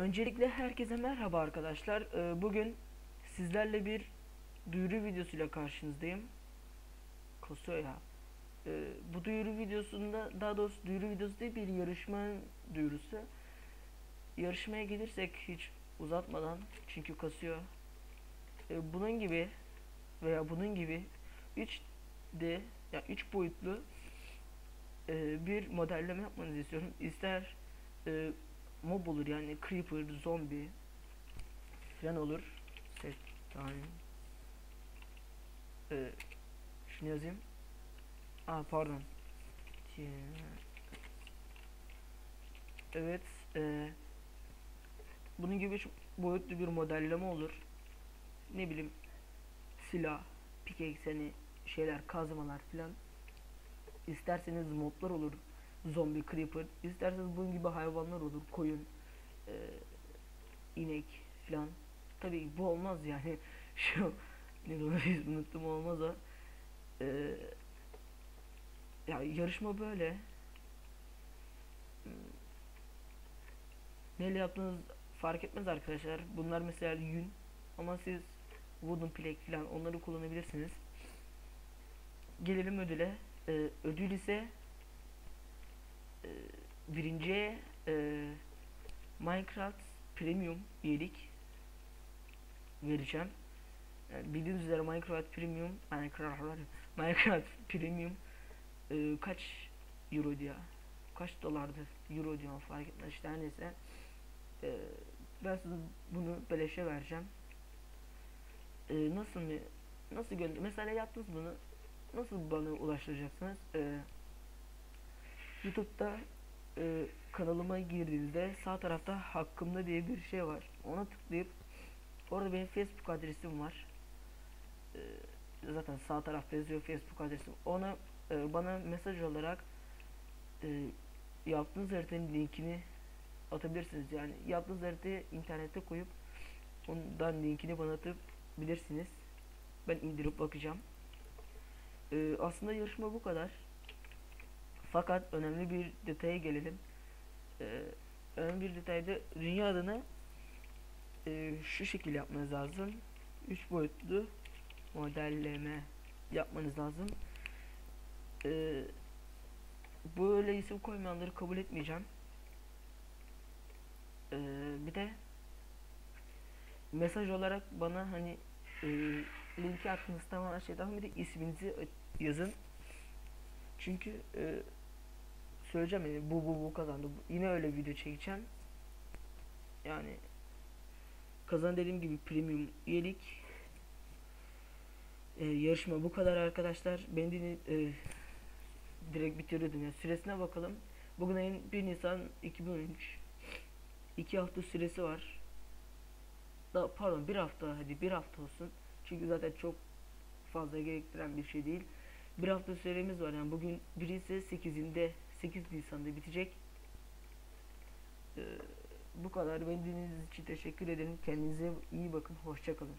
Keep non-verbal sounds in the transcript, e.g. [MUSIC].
Öncelikle herkese merhaba arkadaşlar. Ee, Bugün sizlerle bir duyuru videosuyla karşınızdayım. Kasıyor. Ee, Bu duyuru videosunda daha doğrusu duyuru videosu değil bir yarışma duyurusu. Yarışmaya gelirsek hiç uzatmadan çünkü kasıyor. Ee, Bunun gibi veya bunun gibi 3D ya 3 boyutlu e, bir modelleme yapmanızı istiyorum. İster e, mob olur yani creeper, zombi falan olur. Set time. Ee, şunu yazayım. Aa pardon. Evet. E, bunun gibi çok boyutlu bir modelleme olur. Ne bileyim silah, pickaxe hani şeyler, kazmalar falan. İsterseniz moblar olur zombi, creeper. İsterseniz bunun gibi hayvanlar olur. Koyun, e, inek falan. Tabii bu olmaz yani. [LAUGHS] Şu ne dolayı unuttum olmaz o. E, ya yarışma böyle. Hmm. Neyle yaptığınız fark etmez arkadaşlar. Bunlar mesela yün ama siz wooden plank falan onları kullanabilirsiniz. Gelelim ödüle. E, ödül ise e, birinciye e, Minecraft Premium üyelik vereceğim. Yani bildiğiniz üzere Minecraft Premium Minecraft Minecraft Premium e, kaç euro diyor? Kaç dolardı? Euro diyor fark etmez işte neyse. E, ben size bunu beleşe vereceğim. E, nasıl mı? Nasıl gönder? Mesela yaptınız bunu. Nasıl bana ulaştıracaksınız? E, YouTube'da e, kanalıma girdiğinizde sağ tarafta hakkımda diye bir şey var. Ona tıklayıp orada benim Facebook adresim var. E, zaten sağ tarafta yazıyor Facebook adresim. Ona e, bana mesaj olarak e, yaptığınız haritanın linkini atabilirsiniz. Yani yaptığınız haritayı internete koyup ondan linkini bana atabilirsiniz. Ben indirip bakacağım. E, aslında yarışma bu kadar. Fakat önemli bir detaya gelelim. Ee, önemli bir detayda dünya adını e, şu şekilde yapmanız lazım. 3 boyutlu modelleme yapmanız lazım. Ee, böyle isim koymayanları kabul etmeyeceğim. Ee, bir de mesaj olarak bana hani e, linki attığınız tamam her şeyden bir de isminizi yazın. Çünkü e, söyleyeceğim yani bu bu bu kazandı. Yine öyle video çekeceğim. Yani kazan dediğim gibi premium üyelik e, yarışma bu kadar arkadaşlar. Ben de, e, direkt bitiriyordum ya. Süresine bakalım. Bugün ayın 1 Nisan 2013. 2 hafta süresi var. Da, pardon bir hafta hadi bir hafta olsun. Çünkü zaten çok fazla gerektiren bir şey değil. Bir hafta süremiz var yani bugün biri ise 8'inde 8 Nisan'da bitecek. Ee, bu kadar. Beni dinlediğiniz için teşekkür ederim. Kendinize iyi bakın. Hoşçakalın.